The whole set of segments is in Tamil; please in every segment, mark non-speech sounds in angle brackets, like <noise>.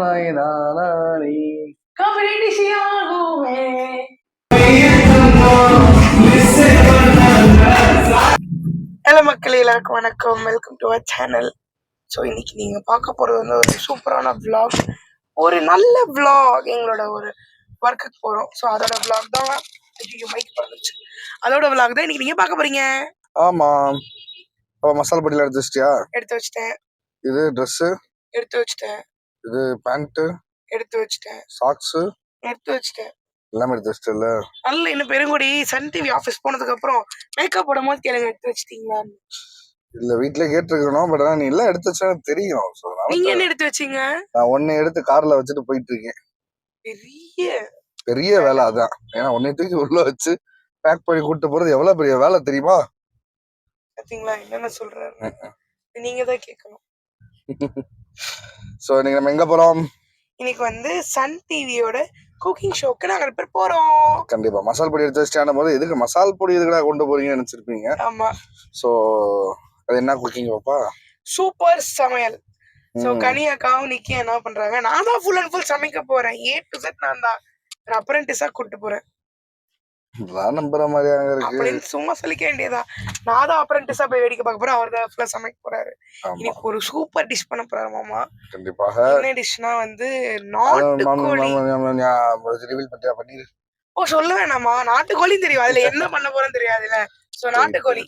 நாய் நானே கபடிஷியாகுமே ஹலோ மக்களே எல்லாருக்கும் வணக்கம். Welcome to our channel so இன்னைக்கு நீங்கள் பார்க்க போகிறது வந்து ஒரு சூப்பரான vlog. ஒரு நல்ல vlog. எங்களோட ஒரு ஒர்க்குக்கு போகிறோம் ஸோ அதோட vlog தான் ஐயோ மைக் பண்ணுச்சு அதோட vlog தான் இன்னைக்கு நீங்கள் பார்க்க போகிறீங்க ஆமா. அப்ப மசாலா பொடியில எடுத்து வச்சிட்டியா? எடுத்து வச்சிட்டேன். இது ட்ரெஸ் எடுத்து வச்சிட்டேன். இது பேண்ட் எடுத்து வச்சிட்டேன். சாக்ஸ் எடுத்து வச்சிட்டேன். எல்லாமே எடுத்து வச்சிட்டல நல்ல இன்னும் பெருங்குடி சன் டிவி ஆஃபீஸ் போனதுக்கப்புறம் மேக்கப் போடும் போது கேளுங்க எடுத்து வச்சிட்டீங்களான்னு. இல்ல வீட்ல கேட்டிருக்கணும் பட் ஆனா நீ எல்லாம் எடுத்து வச்சா தெரியும். So, அதனால நீங்கள் என்ன எடுத்து வச்சீங்க? நான் ஒன்னு எடுத்து கார்ல வச்சுட்டு போயிட்டு இருக்கேன் பெரிய பெரிய வேலை அதான். ஏன்னா ஒன்னை தூக்கி உள்ள வச்சு பேக் பண்ணி கூட்டு போறது எவ்வளவு பெரிய வேலை தெரியுமா? பாத்தீங்களா என்னென்ன சொல்றாரு? நீங்க தான் கேட்கணும். <laughs> சோ இன்னைக்கு நம்ம எங்க போறோம்? இன்னைக்கு வந்து சன் டிவியோட குக்கிங் ஷோக்கு நாங்க ரெண்டு பேர் போறோம். கண்டிப்பா. மசால் பொடி எடுத்து வச்சிட்டான போது எதுக்கு மசால் பொடி எதுக்குடா கொண்டு போறீங்கன்னு நினைச்சிருப்பீங்க. ஆமா. சோ அது என்ன குக்கிங் பாப்பா? சூப்பர் சமையல். சோ ம். கனி அக்காவும் நிக்கி என்ன பண்றாங்க? நான் தான் ஃபுல் அண்ட் ஃபுல் சமைக்க போறேன். ஏ டு செட் நான் தான். அப்ரெண்டிஸா கூட்டு போறேன். நம்புற மாதிரியாக இருக்கு. அப்படின்னு சும்மா சொல்லிக்க வேண்டியதா நான் தான் அப்ரெண்டிஸா போய் வேடிக்கை பார்க்க போறேன். அவர் தான் ஃபுல்லா சமைக்க போறாரு. இன்னைக்கு ஒரு சூப்பர் டிஷ் பண்ண போறாரு மாமா. கண்டிப்பாக என்ன டிஷ்னா வந்து நாட்டுக்கோழி. ரிவீல் பண்ணியா பண்ணிரு ஓ சொல்ல வேணாமா நாட்டுக்கோழி தெரியும். அதுல என்ன பண்ண போறோம்னு தெரியாதுல்ல. சோ நாட்டுக்கோழி.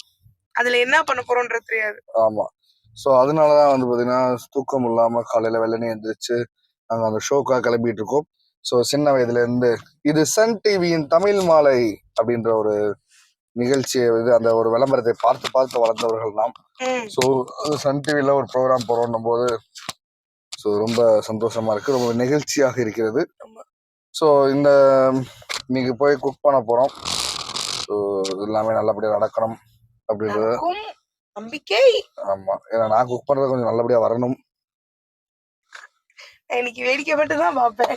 அதுல என்ன பண்ண போறோம்ன்றது தெரியாது. ஆமா. சோ அதனாலதான் வந்து பாத்தீங்கன்னா தூக்கம் இல்லாம காலையில வெள்ளனே எந்திரிச்சு நாங்க அந்த ஷோக்காக கிளம்பிட்டு இருக்கோம். சோ சின்ன வயதுல இருந்து இது சன் டிவியின் தமிழ் மாலை அப்படின்ற ஒரு நிகழ்ச்சியை வந்து அந்த ஒரு விளம்பரத்தை பார்த்து பார்த்து வளர்ந்தவர்கள் நாம். ஸோ சன் டிவியில் ஒரு ப்ரோக்ராம் போகிறோன்னும் போது ஸோ ரொம்ப சந்தோஷமா இருக்கு. ரொம்ப நெகிழ்ச்சியாக இருக்கிறது. ஸோ இந்த இன்னைக்கு போய் குக் பண்ண போகிறோம் ஸோ எல்லாமே நல்லபடியாக நடக்கணும் அப்படின்றது நம்பிக்கை. ஆமாம் ஏன்னா நான் குக் பண்ணுறது கொஞ்சம் நல்லபடியாக வரணும். இன்னைக்கு வேடிக்கை மட்டும் தான் பார்ப்பேன்.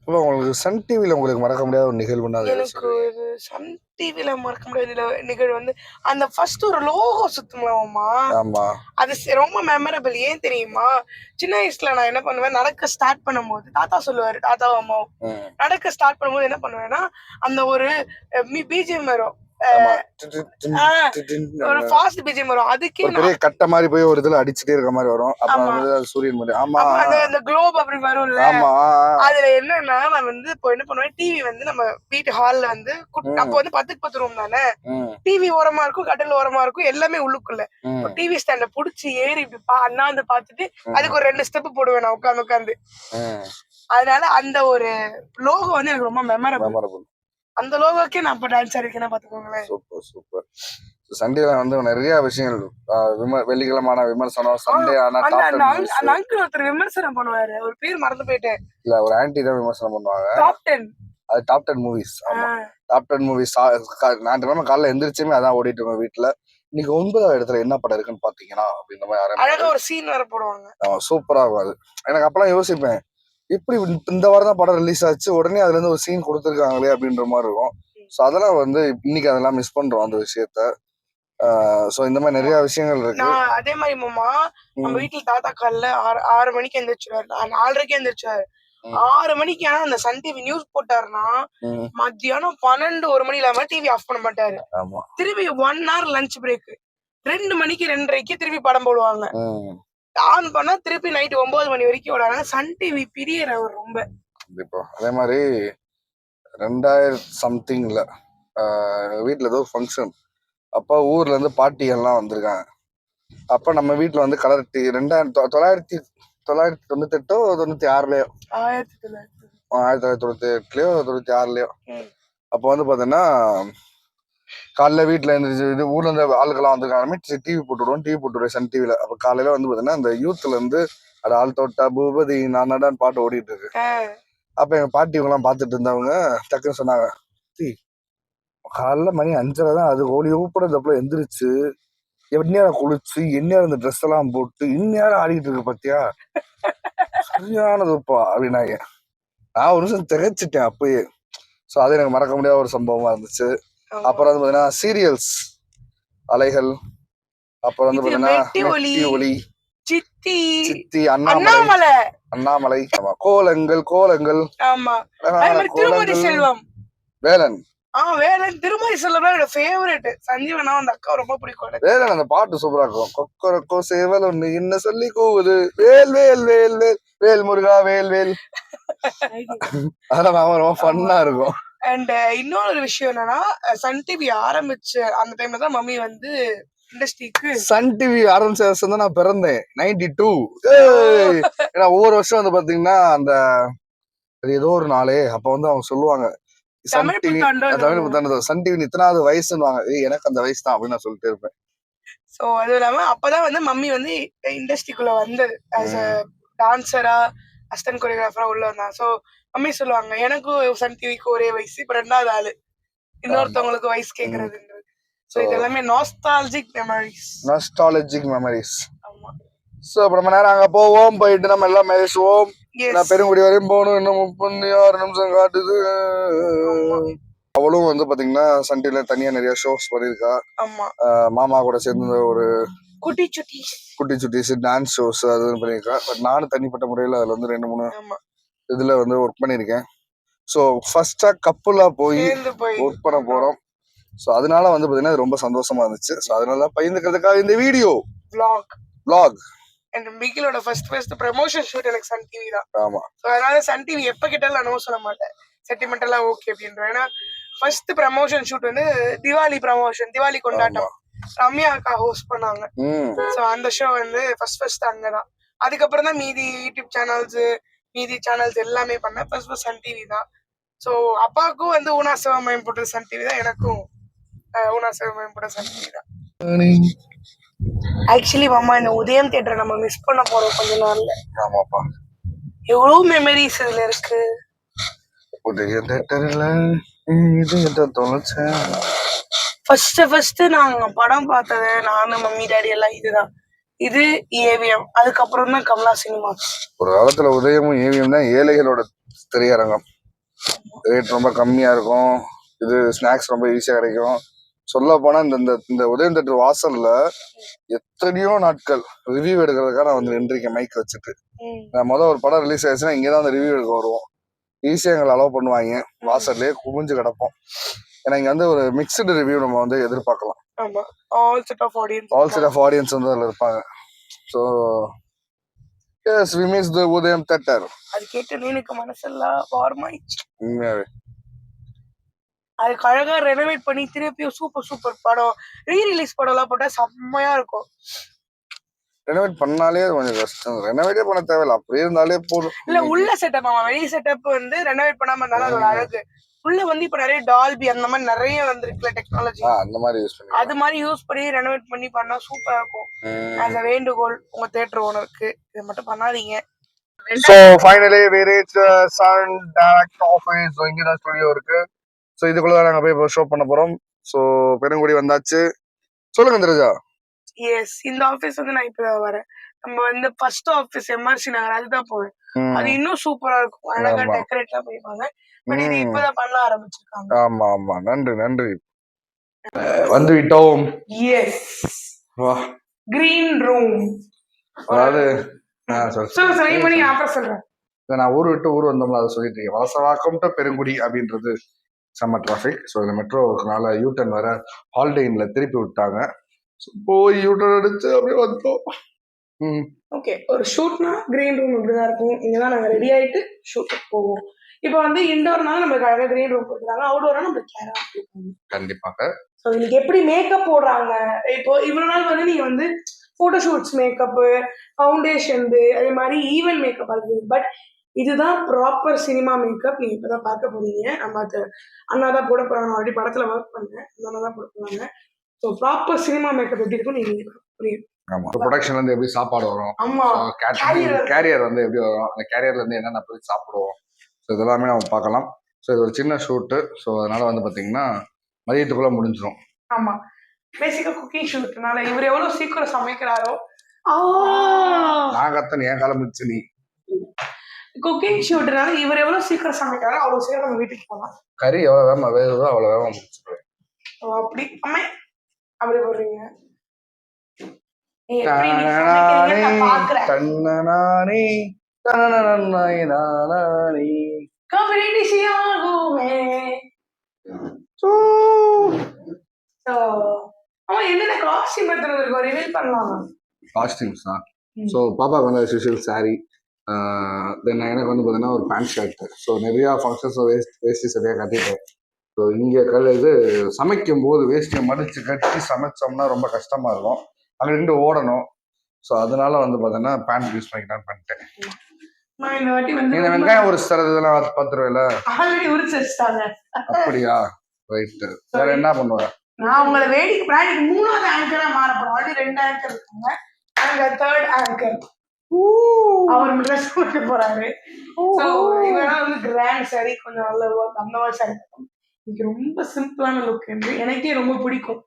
இப்போ உங்களுக்கு சன் டிவியில் உங்களுக்கு மறக்க முடியாத ஒரு எது எனக்கு? ஒரு சன் டிவில மறக்க முடியாத நிகழ்வு வந்து அந்த ஃபர்ஸ்ட் ஒரு லோகோ சுத்தலாமா ஆமா. அது ரொம்ப மெமரபிள் ஏன் தெரியுமா? சின்ன வயசுல நான் என்ன பண்ணுவேன் நடக்க ஸ்டார்ட் பண்ணும்போது தாத்தா சொல்லுவாரு தாத்தா அம்மாவும் நடக்க ஸ்டார்ட் பண்ணும்போது என்ன பண்ணுவேன்னா அந்த ஒரு பிஜிஎம் வரும். ஒரு ஃபாஸ்ட் பிஜிஎம் வரும். அதுக்கே பெரிய கட்டை மாதிரி போய் ஒரு இதுல அடிச்சுட்டே இருக்க மாதிரி வரும். வந்து சூரியன் மாதிரி. ஆமா. அந்த குளோப் அப்படி வரும்ல. ஆமா. அதுல என்னன்னா நான் வந்து இப்போ என்ன பண்ணுவேன் டிவி வந்து நம்ம வீட்டு ஹால்ல வந்து. அப்போ வந்து பத்துக்கு பத்து ரூம் தானே? டிவி ஓரமா இருக்கும் கட்டில் ஓரமா இருக்கும் எல்லாமே உள்ளுக்குள்ள. டிவி ஸ்டாண்ட புடிச்சு ஏறி இப்படி அண்ணாந்து பார்த்துட்டு ம். அதுக்கு ஒரு ரெண்டு ஸ்டெப் போடுவேன் நான் உட்காந்து உட்காந்து. அதனால அந்த ஒரு லோகோ வந்து எனக்கு ரொம்ப மெமரபிள். அந்த லோகோக்கே நான் இப்ப டான்ஸ் ஆடிருக்கேன்னா பாத்துக்கோங்களேன் சூப்பர் சூப்பர் சண்டேல வந்து நிறைய விஷயங்கள் ஆஹ் விம- வெள்ளிக்கிழமான விமர்சனம் சண்டே ஆனா அந்த அங்கிள் ஒருத்தர் விமர்சனம் பண்ணுவாரு. ஒரு பேர் மறந்து போயிட்டேன். இல்ல ஒரு ஆன்டி தான் விமர்சனம் பண்ணுவாங்க. டாப் டென் அது டாப் டென் மூவிஸ் ஆமா. டாப் டென் மூவிஸ் ஞாயிற்றுக்கிழமை காலைல எந்திரிச்சுமே அதான் ஓடிட்டு இருக்கோம் வீட்டுல இன்னைக்கு ஒன்பதாவது இடத்துல என்ன படம் இருக்குன்னு பாத்தீங்கன்னா அப்படின்ற மாதிரி அழகா ஒரு சீன் வேற போடுவாங்க. சூப்பரா இருக்கும் அது. எனக்கு அப்பெல்லாம் யோசிப்பேன். எப்படி இந்த- வாரம் தான் படம் ரிலீஸ் ஆச்சு உடனே அதுல இருந்து ஒரு சீன் கொடுத்துருக்காங்களே அப்படின்ற மாதிரி இருக்கும். ஸோ அதெல்லாம் வந்து இன்னைக்கு அதெல்லாம் மிஸ் பண்றோம் அந்த விஷயத்த. ஸோ இந்த மாதிரி நிறைய விஷயங்கள் இருக்கு. நான் அதே மாதிரி மாமா நம்ம வீட்டுல தாத்தா காலைல ஆறு ஆறு மணிக்கு எந்திரிச்சுவாரு நான் நாலரைக்கு எந்திரிச்சாரு. ஆறு மணிக்கு ஆனா அந்த சன் டிவி நியூஸ் போட்டாருன்னா மத்தியானம் பன்னெண்டு ஒரு மணி இல்லாம டிவி ஆஃப் பண்ண மாட்டாரு. ஆமா. திருப்பி ஒன் hour லஞ்ச் பிரேக் ரெண்டு மணிக்கு ரெண்டரைக்கு திருப்பி படம் போடுவாங்க. ஆன் பண்ணா திருப்பி நைட் ஒன்பது மணி வரைக்கும் விடாங்க சன் டிவி பிரியர் அவர் ரொம்ப. கண்டிப்பா. அதே மாதிரி ரெண்டாயிரத்தி சம்திங்ல வீட்ல ஏதோ ஃபங்க்ஷன் அப்போ ஊர்ல இருந்து பாட்டிகள்லாம் வந்திருக்காங்க. அப்ப நம்ம வீட்ல வந்து கலர் டி ரெண்டாயிரத்தி தொ- தொள்ளாயிரத்தி தொள்ளாயிரத்தி தொண்ணூத்தெட்டோ தொண்ணூத்தி ஆறுலயோ ஆயிரத்தி தொள்ளாயிரத்தி ஆயிரத்தி தொள்ளாயிரத்தி தொண்ணூத்தி எட்டுலயோ தொண்ணூத்தி ஆறுலயோ. அப்போ வந்து பாத்தீங்கன்னா காலைல வீட்டுல இருந்துச்சு இது ஊர்ல இருந்து ஆளுக்கெல்லாம் வந்திருக்காங்க. டிவி போட்டுவிடுவோம் டிவி போட்டுவிடுவோம் சன் டிவில அப்ப காலையில வந்து பாத்தீங்கன்னா இந்த யூத்ல இருந்து அது ஆள் தொட்டா பூபதி நான் நடான்னு பாட்டு ஓடிட்டு இருக்கு. அப்ப எங்க பாட்டி இவங்கெல்லாம் பார்த்துட்டு இருந்தவங்க டக்குன்னு சொன்னாங்க "சி, காலைல மணி அஞ்சரை தான் அது ஓடி ஊப்பட தப்புல எந்திரிச்சு எந்நேரம் குளிச்சு எந்நேரம் இந்த ட்ரெஸ் எல்லாம் போட்டு இந்நேரம் ஆடிட்டு இருக்கு பாத்தியா? சரியானதுப்பா அப்படின்னாங்க. நான் ஒரு நிமிஷம் திகைச்சிட்டேன் அப்பயே. ஸோ அது எனக்கு மறக்க முடியாத ஒரு சம்பவமா இருந்துச்சு. அப்புறம் வந்து பாத்தீங்கன்னா சீரியல்ஸ் அலைகள் அப்புறம் வந்து பாத்தீங்கன்னா ஒலி சித்தி சித்தி அண்ணாமலை அண்ணாமலை. ஆமா கோலங்கள் கோலங்கள் ஆமா. திருமதி செல்வம். வேலன். ஆ வேற திருமதி செல்வம் என்னோட ஃபேவரட் சஞ்சீவனா அந்த அக்கா ரொம்ப பிடிக்கும் வேலன் அந்த பாட்டு சூப்பரா இருக்கும். கொக்கரக்கோ சேவல் ஒண்ணு என்ன சொல்லி கூவுது? வேல் வேல் வேல் வேல் வேல் முருகா வேல் வேல். <laughs> அதெல்லாம் ரொம்ப ஃபன்னா இருக்கும். அண்ட் இன்னொரு விஷயம் என்னன்னா சன் டிவி ஆரம்பிச்ச அந்த டைம்ல தான் மம்மி வந்து இண்டஸ்ட்ரிக்கு சன் டிவி ஆரம்பிச்ச வருஷம் தான் நான் பிறந்தேன். நைன்டி டூ ஏன்னா ஒவ்வொரு வருஷம் வந்து பாத்தீங்கன்னா அந்த அது ஏதோ ஒரு நாளே அப்ப வந்து அவங்க சொல்லுவாங்க சன் டிவி தமிழ் புத்தாண்டு சன் டிவி இத்தனாவது வயசுன்னுவாங்க. ஏய் எனக்கு அந்த வயசு தான் அப்படின்னு நான் சொல்லிட்டு இருப்பேன். ஸோ அதுவும் இல்லாம அப்பதான் வந்து மம்மி வந்து இண்டஸ்ட்ரிக்குள்ள வந்தது. ஆஸ் டான்சரா அஸ்டன் கொரியோகிராஃபரா உள்ள வந்தாங்க ஸோ மம்மி சொல்லுவாங்க எனக்கும் சன் டிவிக்கு ஒரே வயசு இப்ப ரெண்டாவது ஆளு. இன்னொருத்தவங்களுக்கு வயசு கேக்குறதுன்றது. ஸோ இது எல்லாமே நாஸ்டாலஜிக் மெமரிஸ் நாஸ்டாலஜிக் மெமரிஸ் ஆமா. சோ அப்ப நம்ம நேரம் அங்க போவோம் போயிட்டு நம்ம எல்லாம் பேசுவோம் நான் பெருங்குடி வரையும் போகணும் இன்னும் முப்பத்தி ஆறு நிமிஷம் காட்டுது. அவளும் வந்து பாத்தீங்கன்னா சன் டிவில தனியா நிறைய ஷோஸ் பண்ணிருக்கா மாமா கூட சேர்ந்து ஒரு குட்டி சுட்டி. குட்டி சுட்டிஸ் டான்ஸ் ஷோஸ் அது பண்ணியிருக்கா. பட் நானும் தனிப்பட்ட முறையில் அதில் வந்து ரெண்டு மூணு இதில் வந்து ஒர்க் பண்ணியிருக்கேன் ஸோ ஃபர்ஸ்டா கப்புலாக போய் ஒர்க் பண்ண போகிறோம் ஸோ அதனால வந்து பார்த்தீங்கன்னா ரொம்ப சந்தோஷமா இருந்துச்சு. ஸோ அதனால தான் பகிர்ந்துக்கிறதுக்காக இந்த வீடியோ vlog. Vlog. அண்ட் பிகிலோட ஃபர்ஸ்ட் ஃபர்ஸ்ட் ப்ரமோஷன் ஷூட் எனக்கு சன் டிவி தான். ஆமா. ஸோ அதனால சன் டிவி எப்ப கேட்டாலும் நான் சொல்ல மாட்டேன். சென்டிமெண்டலா ஓகே அப்படின்றேன். ஏன்னா ஃபர்ஸ்ட் ப்ரமோஷன் ஷூட் வந்து திவாலி ப்ரமோஷன் திவாலி கொண்டாட்டம். ரம்யா அக்கா ஹோஸ்ட் பண்ணாங்க. ஸோ அந்த ஷோ வந்து ஃபர்ஸ்ட் ஃபர்ஸ்ட் அங்கதான். அதுக்கப்புறம் தான் மீதி யூடியூப் சேனல்ஸ் மீதி சேனல்ஸ் எல்லாமே பண்ணேன். ஃபர்ஸ்ட் ஃபர்ஸ்ட் சன் டிவி தான். ஸோ அப்பாவுக்கும் வந்து ஊனா சிவமயம் போட்டது சன் டிவி தான். எனக்கும் ஊனா சிவமயம் போட்டது சன் டிவி தான். ஆக்சுவலி மாமா இந்த உதயம் தியேட்டரை நம்ம மிஸ் பண்ண போறோம் கொஞ்ச நாள்ல. ஆமாப்பா. எவ்வளவு மெமரிஸ் இதுல இருக்கு? உதய தேட்டரில் இது தொலைச்சேன். ஃபர்ஸ்ட் ஃபர்ஸ்ட் நாங்க படம் பார்த்தது. நானும் மம்மி டாடி எல்லாம் இதுதான். இது ஏவிஎம். அதுக்கப்புறம் தான் கமலா சினிமாஸ் ஒரு காலத்துல உதயமும் ஏவியம் தான் ஏழைகளோட திரையரங்கம். ரேட் ரொம்ப கம்மியா இருக்கும். இது ஸ்நாக்ஸ் ரொம்ப ஈஸியா கிடைக்கும். சொல்ல போனா இந்த இந்த உதயம் தேட்டர் வாசல்ல எத்தனையோ நாட்கள் ரிவ்யூ எடுக்கிறதுக்காக நான் வந்து நின்றிருக்கேன் மைக் வச்சுட்டு. நான் முதல் ஒரு படம் ரிலீஸ் ஆயிடுச்சுன்னா இங்கே தான் அந்த ரிவ்யூ எடுக்க வருவோம். ஈஸியாக எங்களை அலோவ் பண்ணுவாங்க. வாசல்லே குமிஞ்சு கிடப்போம். ஏன்னா இங்கே வந்து ஒரு மிக்சடு ரிவ்யூ நம்ம வந்து எதிர்பார்க்கலாம். ஆமா. All set of audience all set of audience வந்து அதில் இருப்பாங்க. So yes we miss the Udhayam theatre அது கேட்டு எனக்கு மனசெல்லாம் வாரமாயிடுச்சு உண்மையாவே. அதுக்கு அழகா ரெனோவேட் பண்ணி திருப்பியும் சூப்பர் சூப்பர் படம் ரீ ரிலீஸ் படம் எல்லாம் போட்டா செம்மையா இருக்கும். ரெனோவேட் பண்ணாலே அது கொஞ்சம் கஷ்டம். ரெனோவேட்டே பண்ண தேவையில்ல. அப்படியே இருந்தாலே போதும். இல்ல உள்ள செட்டப் ஆமா. வெளி செட்டப் வந்து ரெனோவேட் பண்ணாம இருந்தாலும் அதோட அழகு. உள்ள வந்து இப்ப நிறைய டால்பி அந்த மாதிரி நிறைய வந்திருக்குல்ல டெக்னாலஜி அந்த மாதிரி யூஸ் பண்ணி அது மாதிரி யூஸ் பண்ணி ரெனோவேட் பண்ணி பண்ணா சூப்பரா இருக்கும். ஆஸ் அ வேண்டுகோள் உங்க தேட்டர் ஓனருக்கு இதை மட்டும் பண்ணாதீங்க. So finally the Sun direct office so இங்கே தான் ஸ்டுடியோ இருக்கு. ஸோ இதுக்குள்ள தான் நாங்கள் போய் ஷோ பண்ண போகிறோம் ஸோ பெருங்குடி வந்தாச்சு. சொல்லுங்க திரஜா. எஸ் இந்த ஆபீஸ் வந்து நான் இப்பதான் வரேன். நம்ம வந்து ஃபர்ஸ்ட் ஆபீஸ் எம்ஆர்சி நகர் அதுதான் போவேன். அது இன்னும் சூப்பரா இருக்கும். அழகா. டெக்கரேட் எல்லாம் பண்ணிருப்பாங்க பட் இது. இப்பதான் பண்ண ஆரம்பிச்சிருக்காங்க. ஆமா ஆமா. நன்றி நன்றி. வந்து விட்டோம். எஸ் வா. கிரீன் ரூம் அதாவது சொல்லு. நீங்க பண்ணி அப்புறம் சொல்றேன் நான் ஊர் விட்டு ஊர் வந்தோம்ல அதை சொல்லிட்டு இருக்கேன். வலசவாக்கம் டு பெருங்குடி அப்படின்றது செம்ம டிராஃபிக் ஸோ இந்த மெட்ரோ இருக்கனால யூ டர்ன் வர ஹாலிடேன்ல திருப்பி விட்டாங்க. போய் யூ டர்ன் அடிச்சு அப்படியே வந்தோம் ஓகே ஒரு ஷூட்னா கிரீன் ரூம் இப்படிதான் இருக்கும். இங்கதான் நாங்க ரெடி ஆயிட்டு ஷூட்டுக்கு போவோம். இப்போ வந்து இண்டோர்னால நம்மளுக்கு அழகா கிரீன் ரூம் கொடுக்குறாங்க அவுடோர்னா நம்மளுக்கு கேரா கொடுப்பாங்க கண்டிப்பாக ஸோ இன்னைக்கு எப்படி மேக்கப் போடுறாங்க? இப்போ இவ்வளவு நாள் வந்து நீங்க வந்து ஃபோட்டோஷூட்ஸ் மேக்கப்பு ஃபவுண்டேஷன் அதே மாதிரி ஈவென்ட் மேக்கப் இருக்குது பட் இதுதான் ப்ராப்பர் சினிமா மேக்கப் நீங்க இப்பதான் பார்க்க போறீங்க. நம்ம அது அண்ணா தான் போட போறாங்க. ஆல்ரெடி படத்துல ஒர்க் பண்ணேன். அண்ணா தான் போட போறாங்க. ஸோ ப்ராப்பர் சினிமா மேக்கப் எப்படி இருக்கும் நீங்க புரியும் ஆமா. ப்ரொடக்ஷன்ல இருந்து எப்படி சாப்பாடு வரும். கேரியர் வந்து எப்படி வரும்? அந்த கேரியர்ல இருந்து என்னென்ன போய் சாப்பிடுவோம்? ஸோ இதெல்லாமே நம்ம பார்க்கலாம். ஸோ இது ஒரு சின்ன ஷூட்டு ஸோ அதனால வந்து பாத்தீங்கன்னா மதியத்துக்குள்ள முடிஞ்சிடும் ஆமா. பேசிக்கா குக்கிங் ஷூட்னால இவர் எவ்வளவு சீக்கிரம் சமைக்கிறாரோ? நான் கத்தன் என் காலம் மிச்சு நீ. குக்கிங் ஷூட்னால இவர் எவ்வளவு சீக்கிரம் சமைக்கிறாரோ அவ்வளவு சீக்கிரம் நம்ம வீட்டுக்கு போகலாம். கறி எவ்வளோ வேகமா வேகுதோ அவ்வளோ வேகமா முடிச்சிடுவேன் ஓ, அப்படி. அம்மே அப்படி போடுறீங்க. பண்ணலாம்? காஸ்டியூம்ஸ். ஸோ பாப்பாக்கு வந்து ஸ்பெஷல் சாரீ தென் எனக்கு வந்து பார்த்தீங்கன்னா ஒரு பேண்ட் ஷர்ட் ஸோ நிறையா ஃபங்க்ஷன்ஸ் வேஸ்ட் வேஷ்டி சரியாக கட்டிட்டேன். ஸோ இங்கே கல் இது சமைக்கும் போது வேஷ்டியை மடித்து கட்டி சமைச்சோம்னா ரொம்ப கஷ்டமாக இருக்கும். அங்கே நின்று ஓடணும். ஸோ அதனால வந்து பார்த்தீங்கன்னா பேண்ட் யூஸ் பண்ணிக்கலாம் பண்ணிட்டேன். இந்த வாட்டி வந்து இந்த வெங்காயம் ஒரு தரது இதெல்லாம் பத்து- ரூபாயில ஆல்ரெடி உரிச்சு வச்சுட்டாங்க. அப்படியா? ரைட்டு வேற என்ன பண்ணுவேன் நான் உங்களை வேடிக்கை பிராண்டிக்கு மூணாவது ஆங்கரா மாற போறோம். ஆல்ரெடி ரெண்டு ஆங்கர் இருக்காங்க. நாங்க தேர்ட் ஆங்கர் அவர் ட்ரெஸ் கொடுக்க போறாரு. ஸோ வந்து கிராண்ட் சாரி கொஞ்சம் நல்ல ஒர்க் அந்த மாதிரி சாரி இன்னைக்கு ரொம்ப சிம்பிளான லுக் இருந்து எனக்கே. ரொம்ப பிடிக்கும்.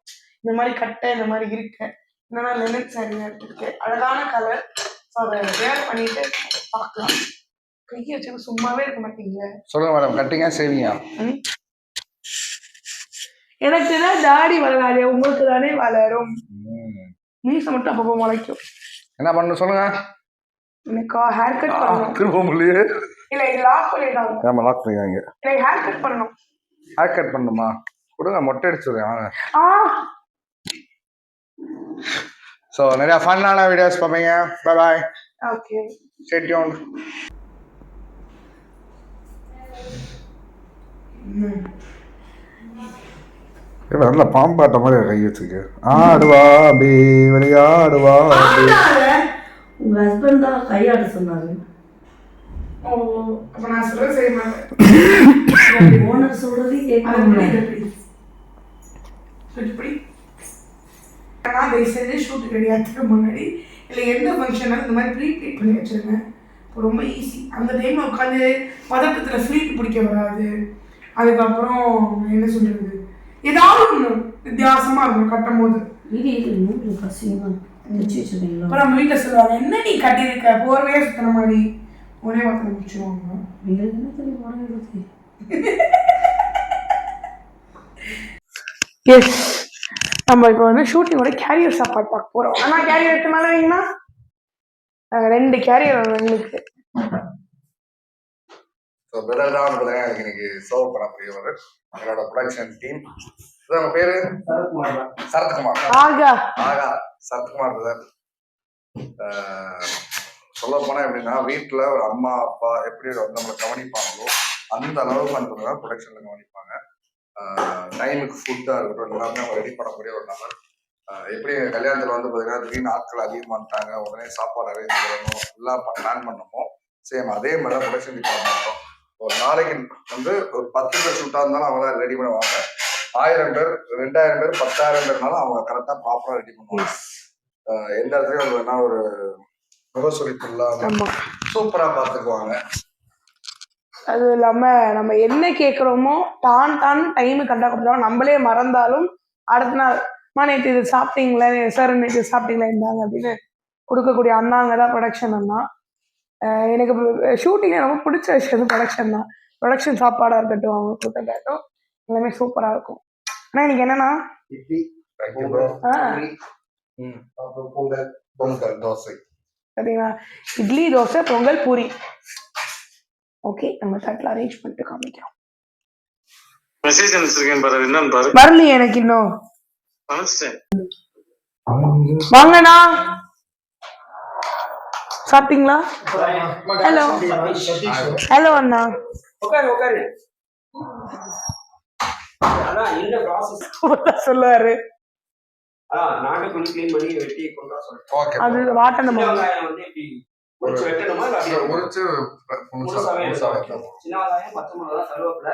இந்த மாதிரி கட்டை இந்த மாதிரி இருக்க என்னன்னா லெனன் சாரி எடுத்துருக்கு அழகான கலர் ஸோ அதை வேர் பண்ணிட்டு பார்க்கலாம். கையை வச்சுட்டு சும்மாவே இருக்க மாட்டீங்க. சொல்லுங்க மேடம் கட்டிங்க செய்வீங்க. ம். எனக்கு தான் தாடி வளராது உங்களுக்கு தானே வளரும். மீசை மட்டும் அப்பப்போ முளைக்கும். என்ன பண்ணணும் சொல்லுங்க. எனக்கு ஹேர் கட் பண்ணணும். திரும்ப முடியல இல்ல இது லாக் பண்ணிட்டாங்க நம்ம லாக் பண்ணிக்காங்க எனக்கு ஹேர் கட் பண்ணணும். ஹேர் கட் பண்ணுமா கொடுங்க மொட்டை அடிச்சுடுறேன் ஸோ நிறையா ஃபன்னான வீடியோஸ் பார்ப்பீங்க. Bye bye okay stay tuned நல்ல பாம்பாட்ட மாதிரி கை வச்சுக்க ஆடுவா அபி விளையாடுவா உங்க ஹஸ்பண்ட் தான் கையாட சொன்னாரு. ஓனர் சொல்றதே அது கேட்கணும்ல நான் தயவு செஞ்சு ஷூட்டுக்கு ரெடி ஆகிறதுக்கு முன்னாடி இல்லை எந்த ஃபங்க்ஷனாலும் இந்த மாதிரி ப்ரீ ப்ளீட் பண்ணி வச்சிருங்க. இப்போ ரொம்ப ஈஸி அந்த டைமில் உட்காந்து பதட்டத்தில் ஃப்ளீட் பிடிக்க வராது. அதுக்கப்புறம் என்ன சொல்றது? ஏதாவது ஒன்று வித்தியாசமாக இருக்கும் கட்டும் போது. அப்புறம் நம்ம வீட்டில் சொல்லுவாங்க என்ன நீ கட்டியிருக்க? போர்வையே சுத்தின மாதிரி. ஒரே வார்த்தை முடிச்சிருவாங்க. என்ன தெரியும்? எஸ் நம்ம இப்போ வந்து ஷூட்டிங்கோட கேரியர் சாப்பாடு பார்க்க போகிறோம் ஆனால் கேரியர் எட்டு மேலே வைங்கன்னா நாங்கள் ரெண்டு கேரியர் எங்களுக்கு ஸோ பிரதர் தான் வந்து எனக்கு இன்னைக்கு சர்வ் என்னோட ப்ரொடக்ஷன் டீம் உங்க பேரு? சரத்குமார் ஆகா. ஆகா சரத்குமார் பிரதர் சொல்ல போனா எப்படின்னா வீட்டில் ஒரு அம்மா அப்பா எப்படி வந்து நம்மளை கவனிப்பாங்களோ அந்த அளவுக்கு வந்து ப்ரொடக்ஷன்ல கவனிப்பாங்க. டைமுக்கு ஃபுட்டாக இருக்கட்டும் எல்லாமே அவங்க ரெடி பண்ணக்கூடிய ஒரு நபர். எப்படி எங்க கல்யாணத்துல வந்து பார்த்தீங்கன்னா திடீர்னு ஆட்கள் அதிகமாட்டாங்க உடனே சாப்பாடு அரேஞ்ச் பண்ணணும் எல்லாம் பிளான் பண்ணணும் சேம் அதே மாதிரி தான் ப்ரொடக்ஷன் டிபார்ட்மெண்ட்டும் ஒரு நாளைக்கு வந்து ஒரு பத்து பேர் ஷூட்டாக இருந்தாலும் அவங்க தான் ரெடி பண்ணுவாங்க. ஆயிரம் பேர் ரெண்டாயிரம் பேர் பத்தாயிரம் பேர்னாலும் அவங்க கரெக்டாக ப்ராப்பராக ரெடி பண்ணுவாங்க. எந்த இடத்துலையும் வேணா ஒரு முகசுரிப்பு இல்லாம ஆமாம் சூப்பரா பாத்துக்குவாங்க அது இல்லாமல் நம்ம என்ன கேட்குறோமோ தான் தான் டைமு கரெக்டாக கொடுத்தாலும் நம்மளே மறந்தாலும் அடுத்த நாள் மா நேற்று இது சாப்பிட்டீங்களா? சார் நேற்று சாப்பிட்டீங்களா? இருந்தாங்க அப்படின்னு கொடுக்கக்கூடிய அண்ணாங்க தான் ப்ரொடக்ஷன் அண்ணா. எனக்கு ஷூட்டிங்கில் ரொம்ப பிடிச்ச விஷயம் ப்ரொடக்ஷன் தான். ப்ரொடக்ஷன் சாப்பாடாக இருக்கட்டும் அவங்க கொடுக்கட்டும் எல்லாமே சூப்பராக இருக்கும். ஆனால் இன்னைக்கு என்னன்னா பொங்கல் தோசை. சரிங்களா? இட்லி தோசை பொங்கல் பூரி. ஓகே நம்ம தட்டில் அரேஞ்ச் பண்ணிட்டு காமிக்கிறோம். மெசேஜ் அனுப்பிச்சிருக்கேன் பாரு என்னன்னு பாரு. வரலையே எனக்கு இன்னும். வாங்கண்ணா. சாப்பிட்டீங்களா? ஹலோ ஹலோ அண்ணா. சொல்லுவாரு. பண்ணி வெட்டி கொண்டு உரிச்சு வெட்டணுமா இல்ல அப்படியே உரிச்சு சின்ன வெங்காயம் பச்சை மிளகா கருவேப்பிலை.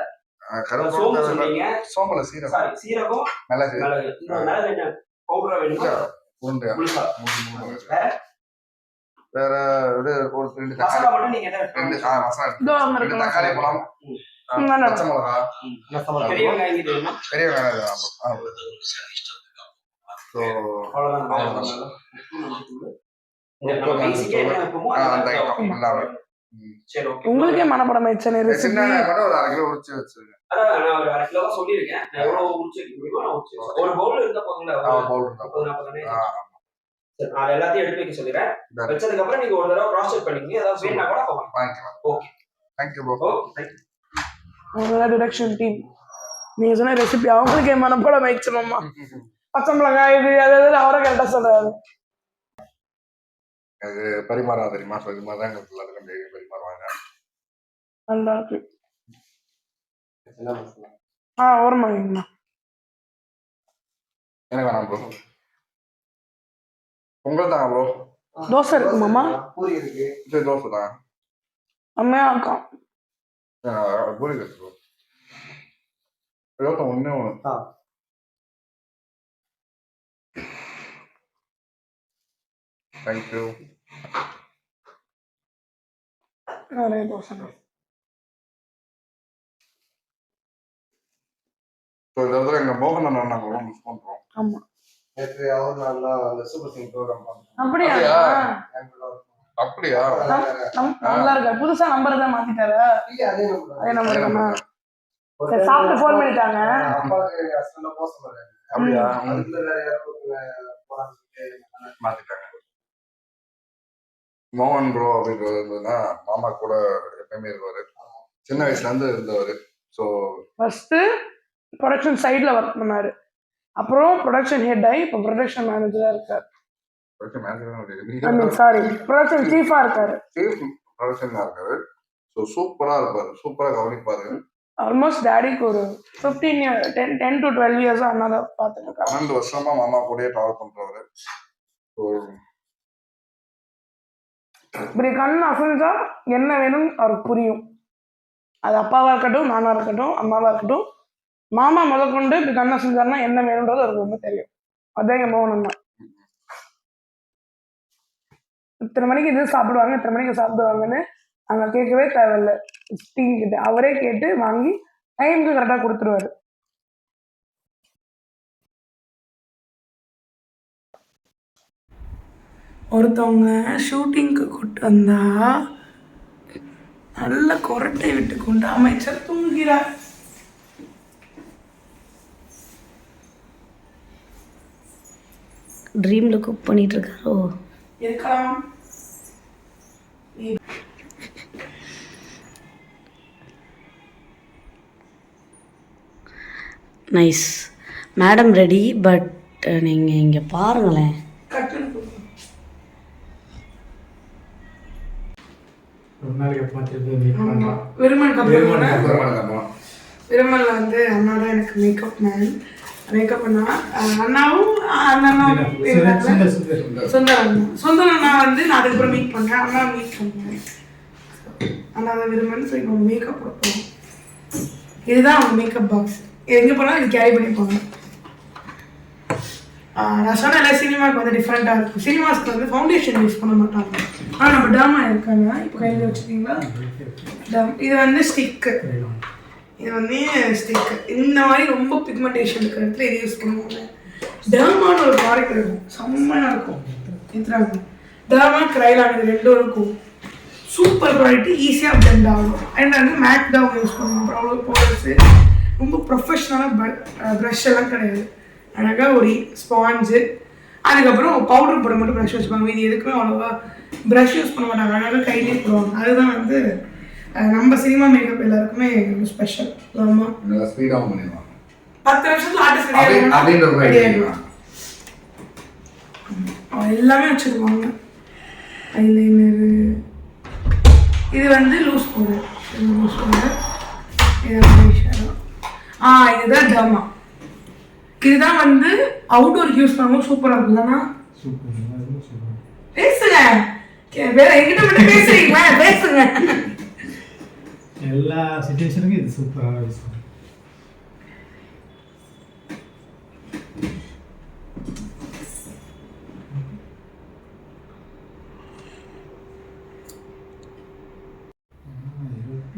கருப்பு சோம்பு சொன்னீங்க. சோம்பல சீரகம். சாரி சீரகம் மிளகு. மிளகு. இந்த மிளகு என்ன? பவுடரா வேணுமா? உருண்டை. முழுசா. வேற? வேற இது ஒரு ரெண்டு தக்காளி. மட்டும் நீங்க ரெண்டு மசாலா ரெண்டு தக்காளி. பழம் பச்சை மிளகா. பெரிய வெங்காயம் பெரிய வெங்காயம் உங்களுக்கே மனப்படம் ஆயிடுச்சு சின்ன ரெசிபி வெங்காயம் மட்டும் ஒரு அரை கிலோ உரிச்சு வச்சிருங்க அதான் நான் ஒரு அரை கிலோ தான் சொல்லியிருக்கேன். நான் எவ்வளவு உரிச்சு வைக்க முடியுமோ நான் உரிச்சு வச்சிருக்கேன். ஒரு பவுல் இருந்தா போதுங்களா? ஆ, ஒரு பவுடர் தான் முப்பது நாற்பது ஆ, சரி நான் எல்லாத்தையும் எடுத்து வைக்க சொல்லிடுறேன். வச்சதுக்கு அப்புறம் நீங்க ஒரு தடவை கிராஸ் செக் பண்ணிக்கங்க. ஏதாவது வேணா கூட வாங்கிக்கலாம். ஓகே தேங்க்யூ ப்ரோ டீம் நீங்க சொன்ன ரெசிபி அவங்களுக்கு மனப்படம் ஆயிடுச்சு மாமா பச்சை மிளகாய் இது அது அது அவரை கரெக்டா சொல்றாரு. அது பரிமாறா தெரியுமா ஸோ இது மாதிரி தான் எங்களுக்கு எல்லாத்துக்கும் டெய்லி பரிமாறுவாங்க நல்லா இருக்கு என்ன மசாலா ஆ ஒரு மணிங்கண்ணா எனக்கு வேணாம் ப்ரோ பொங்கல் தாங்க ப்ரோ தோசை இருக்கு மாமா. பூரி இருக்கு. சரி தோசை தான். செம்மையா இருக்கும் பூரி தோசை ப்ரோ இருபத்தி ஒன்று ஒன்று தேங்க்யூ நிறைய தோசை ஸோ இந்த இடத்துல எங்கள் மோகன் அண்ணன் நாங்கள் ரொம்ப மிஸ் பண்ணுறோம் ஆமா. நேற்று அவர் நல்லா அந்த சூப்பர் சிங் ப்ரோக்ராம் பண்ணோம் அப்படியா? அப்படியா? நல்லா இருக்கு? புதுசா நம்பர் தான் மாத்திட்டாரு? அதே நம்பர் தானா. சரி சாப்பிட்டு ஃபோன் பண்ணிட்டாங்க. அப்பாவுக்கு ஹஸ்பண்ட போக சொல்றாரு அப்படியா? அதுக்குள்ள போறாங்க மாத்திட்டாங்க. மோகன் ப்ரோ அப்படின்றது இருந்ததுன்னா மாமா கூட எப்பயுமே இருப்பாரு. சின்ன வயசுல இருந்து இருந்தவர். ஸோ ஃபர்ஸ்ட் ப்ரொடக்ஷன் சைடில் ஒர்க் பண்ணாரு. அப்புறம் ப்ரொடக்ஷன் ஹெட் ஆகி இப்போ ப்ரொடக்ஷன் மேனேஜராக இருக்காரு. ஐ மீன் சாரி ப்ரொடக்ஷன் சீஃபாக இருக்காரு. சீஃப் ப்ரொடக்ஷனாக இருக்காரு. ஸோ சூப்பராக இருப்பாரு. சூப்பராக கவனிப்பாரு. ஆல்மோஸ்ட் டேடிக்கு ஒரு fifteen year ten ten to twelve இயர்ஸாக அண்ணா தான் பார்த்துட்டு இருக்காங்க பன்னெண்டு வருஷமா மாமா கூடயே ட்ராவல் பண்றவரு. ஸோ இப்படி கண் அசைஞ்சா என்ன வேணும்னு அவருக்கு புரியும். அது அப்பாவாக இருக்கட்டும் நானாக இருக்கட்டும் அம்மாவாக இருக்கட்டும் மாமா முதற்கொண்டு இப்படி கண் அசைஞ்சாருன்னா என்ன வேணுன்றது அவருக்கு ரொம்ப தெரியும். அதே எங்கள் தான் இத்தனை மணிக்கு இது சாப்பிடுவாங்க இத்தனை மணிக்கு சாப்பிடுவாங்கன்னு அங்கே கேட்கவே தேவையில்ல. டீம் கிட்ட அவரே கேட்டு வாங்கி டைமுக்கு கரெக்டாக கொடுத்துருவாரு. ஒருத்தவங்க ஷூட்டிங்க்கு கூட்டு வந்தா நல்ல கொரட்டை விட்டு கொண்டு அமைச்சர் தூங்குகிறார். ட்ரீமில் குக் பண்ணிட்டு இருக்காரோ? இருக்கலாம். நைஸ் மேடம் ரெடி பட் நீங்கள் இங்கே பாருங்களேன். ரொம்ப நாளைக்கு அப்புறமா திருப்பி மீட் பண்ணுறோம் கப்பல் வந்து அண்ணா தான் எனக்கு மேக்கப் மேன் மேக்கப் பண்ணா அஹ் அண்ணாவும் அண்ணனும் இருந்தாங்க. சுந்தர் சுந்தர் சுந்தர் அண்ணா. அண்ணா வந்து நான் அதுக்கப்புறம் மீட் பண்ணேன் அண்ணா மீட் பண்ணேன் அண்ணா தான் விரும்பன் ஸோ இப்போ மேக்கப் போடுறோம் இதுதான் அவங்க மேக்கப் பாக்ஸ் எங்கே போனாலும் இது கேரி பண்ணி போகணும் நான் சொன்னேன் சினிமாவுக்கு வந்து டிஃப்ரெண்ட்டாக இருக்கும். சினிமாஸ்க்கு வந்து ஃபவுண்டேஷன் யூஸ் பண்ண மாட்டாங்க. ஆனால் நம்ம டர்மா இருக்காங்க. இப்போ கையில் வச்சுருக்கீங்களா டம் இது வந்து ஸ்டிக்கு இது வந்து ஸ்டிக்கு இந்த மாதிரி ரொம்ப பிக்மெண்டேஷன் இருக்கிற இடத்துல இது யூஸ் பண்ணுவாங்க. டர்மான்னு ஒரு ப்ராடக்ட் இருக்கும். செம்மையாக இருக்கும். இதுறாங்க டர்மா கிரைலான் இது ரெண்டும் இருக்கும். சூப்பர் குவாலிட்டி ஈஸியாக பெண்ட் ஆகும். அண்ட் வந்து மேக் டவுன் யூஸ் பண்ணுவோம் அப்புறம் அவ்வளோ பவுடர்ஸு ரொம்ப ப்ரொஃபஷ்னலாக ப்ரஷ் எல்லாம் கிடையாது. அழகாக ஒரு ஸ்பாஞ்சு அதுக்கப்புறம் பவுடர் போட மட்டும் ப்ரஷ் வச்சுப்பாங்க. இது எதுக்குமே அவ்வளோவா ப்ரஷ் யூஸ் பண்ண மாட்டாங்க. அழகாக கையிலே போடுவாங்க. அதுதான் வந்து நம்ம சினிமா மேக்கப் எல்லாருக்குமே ஸ்பெஷல் ஆமாம் பத்து வருஷத்துல ஆர்டிஸ்ட் ரெடி எல்லாமே வச்சிருவாங்க ஐலைனரு இது வந்து லூஸ் பவுடர் லூஸ் பவுடர் இது. ஆ இதுதான் டர்மா இதுதான் வந்து அவுட்டோருக்கு யூஸ் பண்ணும்போது சூப்பராக இருக்கும் பேசுங்க. வேற எங்கிட்ட மட்டும் பேசுறீங்களா? பேசுங்க. எல்லா சுச்சுவேஷனுக்கும் இது சூப்பராக யூஸ் பண்ணும்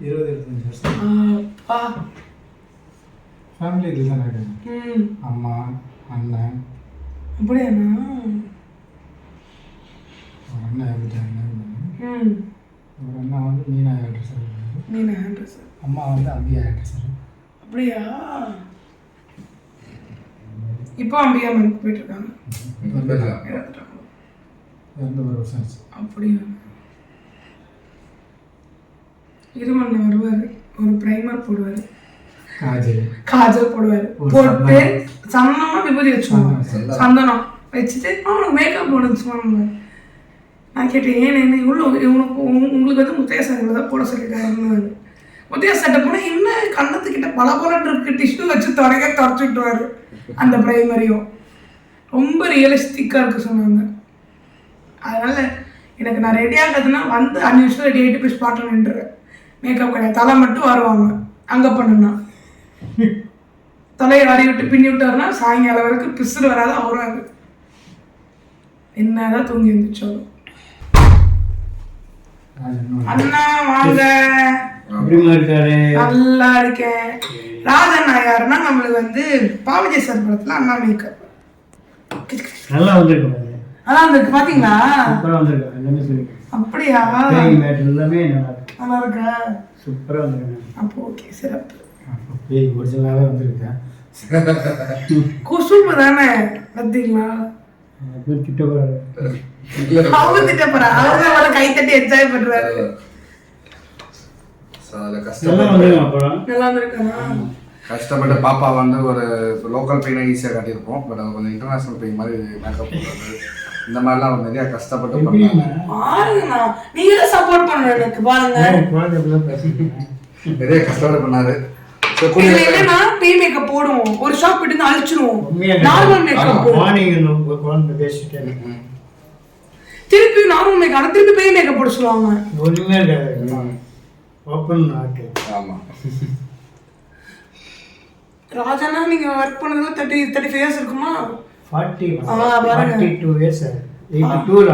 இருபது இருபத்தஞ்சி வருஷம். அப்பா ஃபேமிலி இதில் தான் இருக்காங்க? அம்மா அண்ணன். அப்படியாண்ணா? ஒரு அண்ணன் இறந்துட்டாங்க ஒரு அண்ணா வந்து மீனா ஆக்ட்ரஸர் நான் ட்ரெஸ் அம்மா வந்து அம்பியா ஆக்ட்ரஸர் அப்படியா? இப்போ அம்பியா மேம் போயிட்டு இருக்காங்க. இறந்து ஒரு வருஷம் ஆச்சு. அப்படியா? இருமல்ல வருவார். ஒரு ப்ரைமர் போடுவார். காஜல். போடுவார். போட்டு சந்தனமா. விபூதி வச்சுருவாங்க. சந்தனம். வச்சுட்டு அவனுக்கு மேக்கப் போடுன்னு சொன்னாங்க நான் கேட்டேன் ஏன் என்ன இவ்வளோ இவனுக்கு உங்க- உங்களுக்கு வந்து முத்தையா சார் தான் போட சொல்லியிருக்காரு முத்தையா சட்டை போனால் என்ன கண்ணத்துக்கிட்ட பல பலன் இருக்கு. டிஷ்யூ வச்சு தொடக்க தொடச்சு விட்டுருவாரு. அந்த பிரைமரியும் ரொம்ப ரியலிஸ்டிக்காக இருக்கு சொன்னாங்க. அதனால எனக்கு நான் ரெடி ஆகிறதுனா வந்து அஞ்சு நிமிஷம் ரெடி ஆகிட்டு போய் ஸ்பாட்டில் நின்றுருவேன் மேக்கப் கிடையாது. தலை மட்டும் வருவாங்க. அங்கே பண்ணுனா <laughs> தலையை வரி விட்டு பின்னி விட்டாருன்னா சாயங்காலம் வரைக்கும் பிசுறு வராது அவராது என்னதான் தூங்கி இருந்துச்சோம் அண்ணா வாங்க. நல்லா இருக்கேன். ராஜண்ணா யாருன்னா நம்மளுக்கு வந்து பாவஜி சார் படத்துல அண்ணா மேக்கப் நல்லா வந்திருக்கேன் அதான் வந்துருக்கு பாத்தீங்களா? அப்படியா? எல்லாமே நல்லா இருக்கு. நல்லா சூப்பரா வந்திருக்கேன் அப்போ ஓகே சிறப்பு. பேய் ஒரிஜினலாகவே வந்திருக்கேன். குசும்பு தானே? பார்த்தீங்களா போறாரு அவங்க திட்ட போறா. அவங்க அவரை கை தட்டி என்ஜாய் பண்றாரு. நல்லா இருந்திருக்கானா கஷ்டப்பட்டு பாப்பா வந்து ஒரு லோக்கல் பெயினை ஈஸியாக காட்டியிருப்போம். பட் அது கொஞ்சம் இன்டர்நேஷ்னல் பெயின் மாதிரி மேக்கப் பண்ணுறது இந்த மாதிரிலாம் நிறையா கஷ்டப்பட்டு பண்ணாங்க. பாருங்கண்ணா. நீங்க தான் சப்போர்ட் பண்ணணும் எனக்கு. பாருங்க. நிறைய கஷ்டப்பட்டு பண்ணாரு. இதுல கூடிய என்னன்னா பே மேக்கப் போடுவோம். ஒரு ஷாப் போயிட்டு அழிச்சிருவோம். நார்மல் மேக்கப் திருப்பி நார்மல் மேக்கப் திருப்பி பே மேக்கப் போட சொல்லுவாங்க. ஒண்ணுமே ஓப்பன் நாட்டு ராஜானா நீங்க ஒர்க் பண்ணதுல தேர்ட்டி தேர்ட்டி ஃபைவ் இயர்ஸ் இருக்குமா? Forty. Forty two years eighty டூல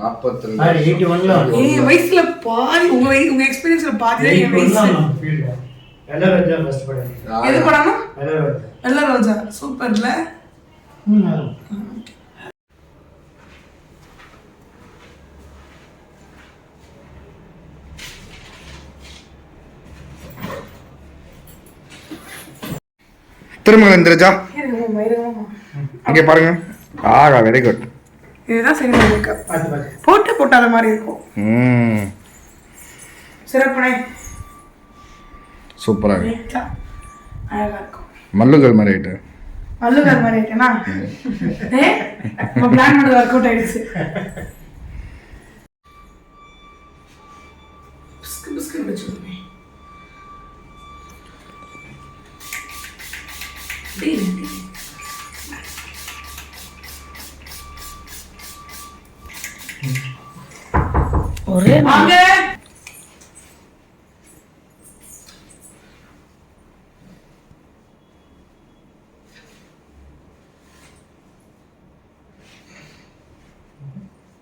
நாற்பத்தி எயிட்டி ஒன்ல வயசுல பாதி உங்க உங்க எக்ஸ்பீரியன்ஸ்ல பாதி தான் எயிட்டி என் வயசு. தான் ஃபர்ஸ்ட் படம். எது படம்னா? சூப்பர்ல. இங்கே பாருங்க. ஆகா வெரி குட் இதுதான் சினிமா மேக்கப் போட்டு போட்டாத மாதிரி இருக்கும். ம். சிறப்புனே சூப்பராக நீட்டா அழகா இருக்கும். மல்லுகள் மாதிரி ஆயிட்டு மல்லுகார் மாதிரி இருக்கேனா <laughs> ஏ நம்ம பிளான் பண்ணது ஒர்க் அவுட் ஆயிடுச்சு. பிஸ்கு பிஸ்கு வச்சுக்கோமே ஒரே வாங்க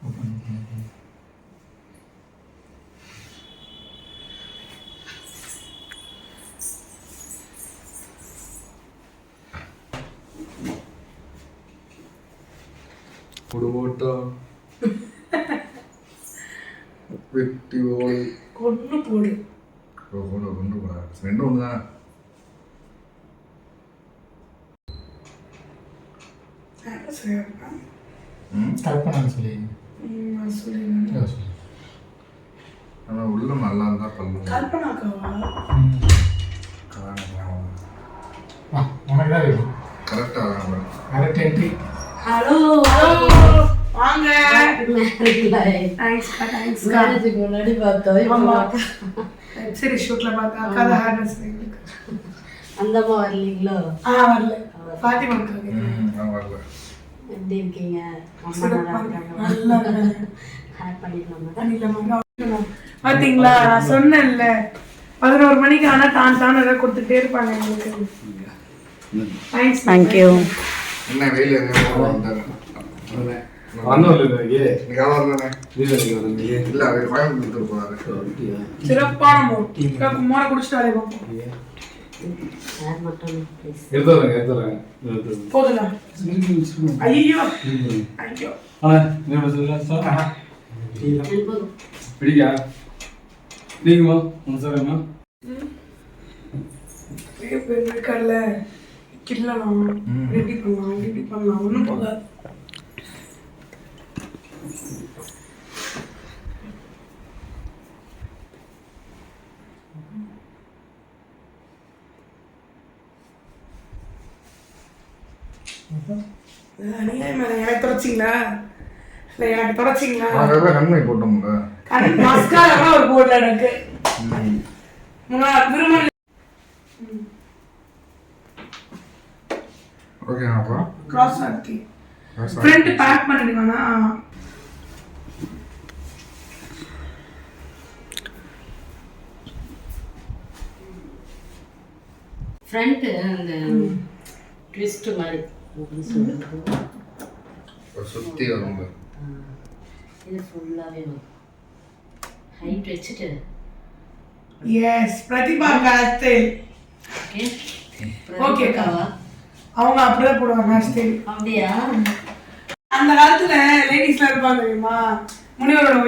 குடும்போட்டா வெட்டி ஓல் கொண்டு போடு கொண்டு கொண்டு போடா ரெண்டும் ஒன்று தான் சரியா இருக்கா ம் கல்பனான்னு சொல்லி ம், நான் சொல்லிடுறேன். சொல்லி ஆனால் உள்ள நல்லா இருந்தா பல்லு கல்பனாக்காவா ஆ உனக்கு தான் வேணும் கரெக்டாக கரெக்ட் என்ட்ரி ஹலோ வாங்க. மேரேஜுக்கு முன்னாடி ஆமா. பார்த்தா- சரி ஷூட்ல பார்த்தா அந்த அம்மா வரலீங்களோ? ஆ வரல. பாத்திமாக்காக ம் நான் வரல. எப்படி இருக்கீங்க? அம்மா நல்லா. இருக்காங்க. பண்ணிடலாமா? பாத்தீங்களா? நான் சொன்னேன்ல பதினோரு மணிக்கு ஆனா தான் தான் ஏதாவது கொடுத்துட்டே இருப்பாங்க எங்களுக்கு. தேங்க்ஸ் தேங்க்யூ என்ன வெயில் சிறப்பான மோர் குமார குடிச்சிட்டு வேலையை பார்ப்போம் ஹேர் மட்டும் ப்ளீஸ் போதும்ல. ஐயோ. ஐயோ. பிடிக்கா? நீங்கம்மா மனசாரம்மா பெரிய பேர் இருக்கார்ல கிள்ளலாம் ரெடி பண்ணலாம் இப்படி பண்ணலாம் ஒன்றும் போகாது எனக்கு தொடச்சிங்களா இல்லை எனக்கு தொடச்சிங்களா அதாவது கண்மை போட்டோம்ல. ஒரு போடல எனக்கு. திருமணம் ஓகே அப்புறம் கிராஸ் ஆக்கி ஃப்ரண்ட் பேக் பண்ணிடுவானா ஃப்ரண்ட்டு அந்த ட்விஸ்ட் மாதிரி சுற்றி வரும் இது ஃபுல்லாகவே வரும். ஹைட் வச்சுட்டு. எஸ் பிரதிபா காஸ்டேல் ஓகே Okay, அக்கா. அவங்க அப்படியே போடுவாங்க ஸ்டைல் அப்படியா? அந்த காலத்துல லேடிஸ்லாம் இருப்பாங்க தெரியுமா? முனிவரோட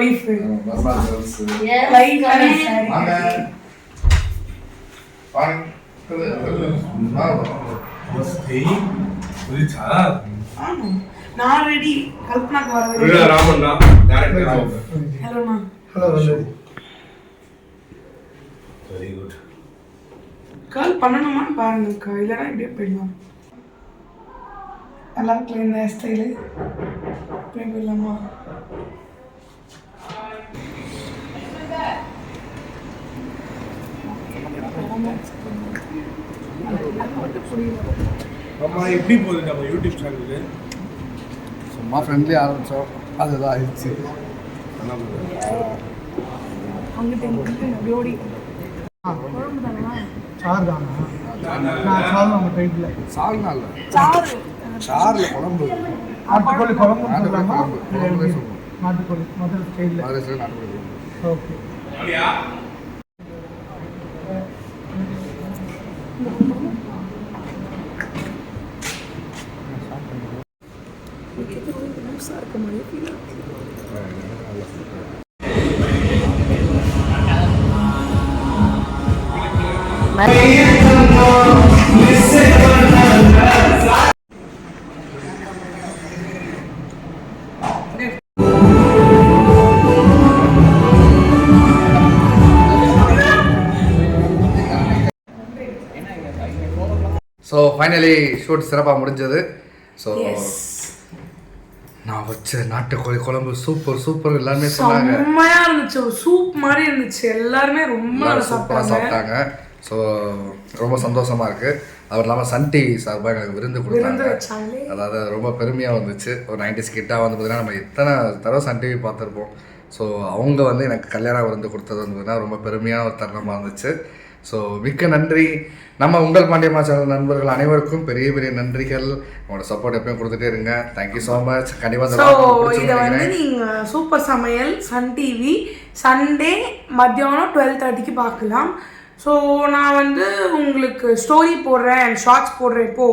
ஆமா நான் ரெடி கல்பனாக்கு வர ராமன் தான் டேரக்டர் ஹலோண்ணா ஹலோ வந்து வெரி குட் கால் பண்ணணுமான்னு பாருங்கக்கா இல்லைன்னா இப்படியே போயிடலாம். நல்லா இருக்குல்ல இந்த ஸ்டைலு இப்படியே போயிடலாமா அம்மா எப்படி போகுது நம்ம யூடியூப் சேனலுக்கு சும்மா ஃப்ரெண்ட்லி ஆரம்பித்தோம் அதுதான் ஆயிடுச்சு. சார் தானா? நான் சார் நம்ம டைட்டில் சால்னா இல்லை சாரு சாரில் குழம்பு. நாட்டுக்கோழி குழம்பு. நாட்டுக்கோழி மதுரை ஸ்டைலில். மதுரை சைடு நாட்டுக்கோழி ஓகே. ஃபைனலி ஷூட் சிறப்பாக முடிஞ்சது. ஸோ நான் வச்ச நாட்டுக்கோழி குழம்பு சூப்பர் சூப்பர் எல்லாருமே சொன்னாங்க. செம்மையா இருந்துச்சு. ஒரு சூப் மாதிரி இருந்துச்சு. எல்லாருமே ரொம்ப சூப்பராக சாப்பிட்டாங்க. ஸோ ரொம்ப சந்தோஷமா இருக்கு. அவர் இல்லாமல் சன் டிவி சார்பாக எனக்கு விருந்து கொடுத்தாங்க அதாவது ரொம்ப பெருமையாக வந்துச்சு. ஒரு நைன்டிஸ் கிட்டாக வந்து பார்த்தீங்கன்னா நம்ம எத்தனை தடவை சன் டிவி பார்த்துருப்போம். ஸோ அவங்க வந்து எனக்கு கல்யாண விருந்து கொடுத்தது வந்து பார்த்தீங்கன்னா ரொம்ப பெருமையான ஒரு தருணமாக இருந்துச்சு. ஸோ மிக்க நன்றி. நம்ம உங்கள் பாண்டியம்மா சேனல் நண்பர்கள் அனைவருக்கும் பெரிய பெரிய நன்றிகள். உங்களோட சப்போர்ட் எப்பயும் கொடுத்துட்டே இருங்க. தேங்க்யூ ஸோ மச் கண்டிப்பாக இதை வந்து நீங்கள் சூப்பர் சமையல் சன் டிவி சண்டே மத்தியானம் டுவெல் தேர்ட்டிக்கு பார்க்கலாம் ஸோ நான் வந்து உங்களுக்கு ஸ்டோரி போடுறேன் ஷார்ட்ஸ் போடுறேன். இப்போ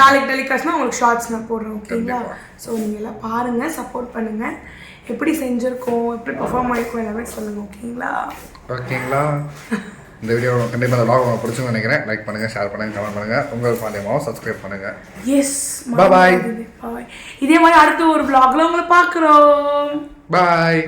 நாளைக்கு டெலிகாஸ்ட்னா உங்களுக்கு ஷார்ட்ஸ் நான் போடுறேன் ஓகேங்களா ஸோ நீங்கள் எல்லாம் பாருங்கள் சப்போர்ட் பண்ணுங்கள் எப்படி செஞ்சுருக்கோம் எப்படி பெர்ஃபார்ம் ஆகிருக்கோம் எல்லாமே சொல்லுங்கள் ஓகேங்களா ஓகேங்களா <laughs> இந்த வீடியோ கண்டிப்பாக இந்த vlog உங்களுக்கு பிடிச்சுன்னு நினைக்கிறேன். லைக் பண்ணுங்கள் ஷேர் பண்ணுங்கள் கமெண்ட் பண்ணுங்கள் உங்கள் பாண்டியமாவும் சப்ஸ்கிரைப் பண்ணுங்கள் எஸ் bye. பாய் இதே மாதிரி அடுத்த ஒரு vlogல உங்களை பார்க்குறோம். பாய்